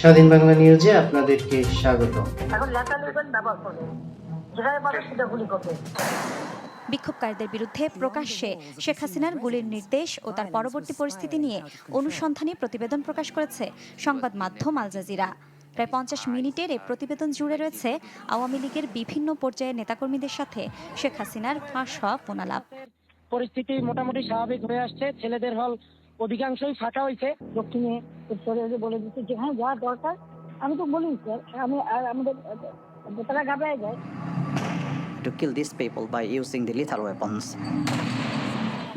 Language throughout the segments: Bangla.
স্বাধীন বাংলা নিউজে আপনাদেরকে স্বাগত। এখন লেখা লেখেন ব্যবহার করবে যেখানে পারে সেটা গুলি করবে। বিক্ষোভকারীদের বিরুদ্ধে প্রকাশ্যে শেখ হাসিনার গুলির নির্দেশ ও তার পরবর্তী পরিস্থিতি নিয়ে অনুসন্ধানী প্রতিবেদন প্রকাশ করেছে সংবাদ মাধ্যম আল জাজিরা। প্রায় পঞ্চাশ মিনিটের এই প্রতিবেদন জুড়ে রয়েছে আওয়ামী লীগের বিভিন্ন পর্যায়ের নেতাকর্মীদের সাথে শেখ হাসিনার ফাঁস হওয়া ফোনালাপ পরিস্থিতি মোটামুটি স্বাভাবিক হয়ে আসছে। ছেলেদের হল অধিকাংশই ফাঁকা হয়েছে। দক্ষিণে উত্তরে যে বলে দিচ্ছে যে হ্যাঁ যা দরকার। আমি তো বলি স্যার আমি আর আমাদের তারা ঘাবড়ায় যায়। To kill these people by using the lethal weapons.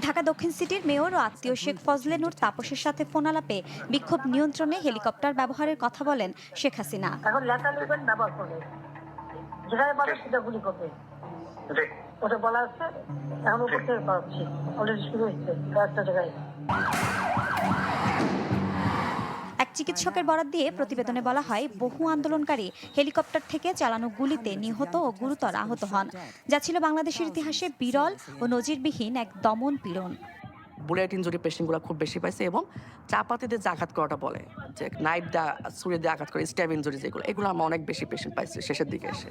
Dhaka দক্ষিণ সিটির মেয়র ও আত্মীয় শেখ ফজলে নূর তাপসের সাথে ফোনালাপে বিক্ষোভ নিয়ন্ত্রণে হেলিকপ্টার ব্যবহারের কথা বলেন শেখ হাসিনা। এখন লেখা লেখেন ব্যবহার করবে। যেখানে পারে সেটা গুলি করবে। ওটা বলা আছে এখন থেকে করাচ্ছি অলরেডি শুরু হয়েছে কয়েকটা জায়গায়। এক চিকিৎসকের বরাত দিয়ে প্রতিবেদনে বলা হয় বহু আন্দোলনকারী হেলিকপ্টার থেকে চালানো গুলিতে নিহত ও গুরুতর আহত হন যা ছিল বাংলাদেশের ইতিহাসে বিরল ও নজিরবিহীন এক দমন পীড়ন। বুলেট ইঞ্জুরি পেশেন্টগুলো খুব বেশি পাইছে এবং চাপাতিতে যে আঘাত করাটা বলে যে নাইফ দা ছুরি দিয়ে আঘাত করে স্ট্যাব ইঞ্জুরি যেগুলো এগুলো আমরা অনেক বেশি পেশেন্ট পাইছি শেষের দিকে এসে।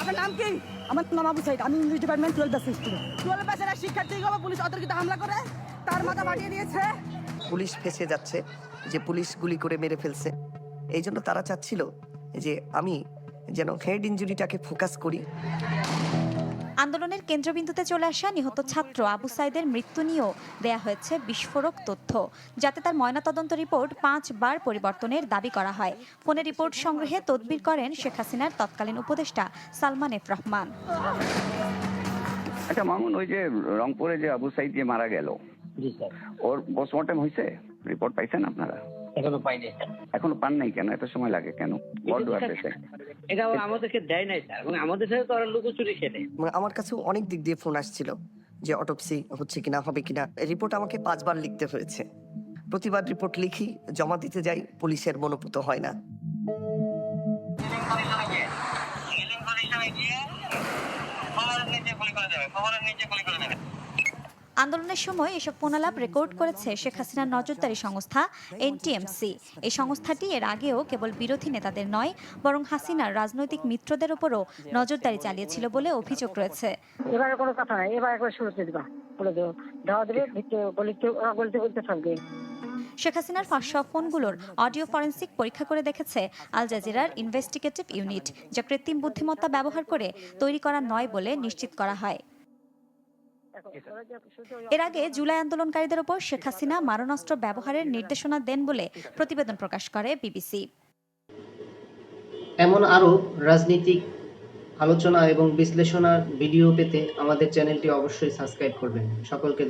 আপনার নাম কি? আমার নাম আবু সাইদ আমি English department twelve student twelve ব্যাচের এক শিক্ষার্থীকে পুলিশ অতর্কিত হামলা করে? তার মাথা ফাটিয়ে দিয়েছে। পুলিশ ফেসে যাচ্ছে যে পুলিশ গুলি করে মেরে ফেলছে। এই জন্য তারা চাচ্ছিল যে আমি যেন হেড ইঞ্জুরিটাকে ফোকাস করি। আন্দোলনের কেন্দ্রবিন্দুতে চলে আসা নিহত ছাত্র আবু সাইদের মৃত্যু নিয়েও দেয়া হয়েছে বিস্ফোরক তথ্য যাতে তার ময়নাতদন্ত রিপোর্ট পাঁচবার পরিবর্তনের দাবি করা হয়। ফোনে রিপোর্ট সংগ্রহে তদবির করেন শেখ হাসিনার তৎকালীন উপদেষ্টা সালমান এফ রহমান। আচ্ছা মামুন ওই যে রংপুরে যে আবু সাইদ যে মারা গেল জি স্যার। ওর পোস্টমর্টম হয়েছে রিপোর্ট পাইছেন আপনারা? এখনও পাইনি এখনও পান নাই কেন? এত সময় লাগে কেন? এটা আমাদেরকে দেয় নাই স্যার। আমাদের সাথে তো ওরা লুকোচুরি খেলে। আমার কাছেও অনেক দিক দিয়ে ফোন আসছিল যে অটোপসি হচ্ছে কিনা হবে কিনা। রিপোর্ট আমাকে পাঁচবার লিখতে হয়েছে। প্রতিবার রিপোর্ট লিখি জমা দিতে যাই পুলিশের মনোপুত হয় না। আন্দোলনের সময় এসব ফোনালাপ রেকর্ড করেছে শেখ হাসিনার নজরদারি সংস্থা এনটিএমসি। এই সংস্থাটি এর আগেও কেবল বিরোধী নেতাদের নয় বরং হাসিনার রাজনৈতিক মিত্রদের উপরও নজরদারি চালিয়েছিল বলে অভিযোগ রয়েছে। এবারে কোনো কথা নাই এবার একবার শুরুতে দিবা বলে থাকবে। শেখ হাসিনার ফাঁস ফোনগুলোর অডিও ফরেন্সিক পরীক্ষা করে দেখেছে আল জাজিরার ইনভেস্টিগেটিভ ইউনিট যা কৃত্রিম বুদ্ধিমত্তা ব্যবহার করে তৈরি করা নয় বলে নিশ্চিত করা হয়। এর আগে জুলাই আন্দোলনকারীদের ওপর শেখ হাসিনা মারণাস্ত্র ব্যবহারের নির্দেশনা দেন বলে প্রতিবেদন প্রকাশ করে বিবিসি। এমন আরও রাজনীতিক আলোচনা এবং বিশ্লেষণার ভিডিও পেতে আমাদের চ্যানেলটি অবশ্যই সাবস্ক্রাইব করবেন। সকলকে।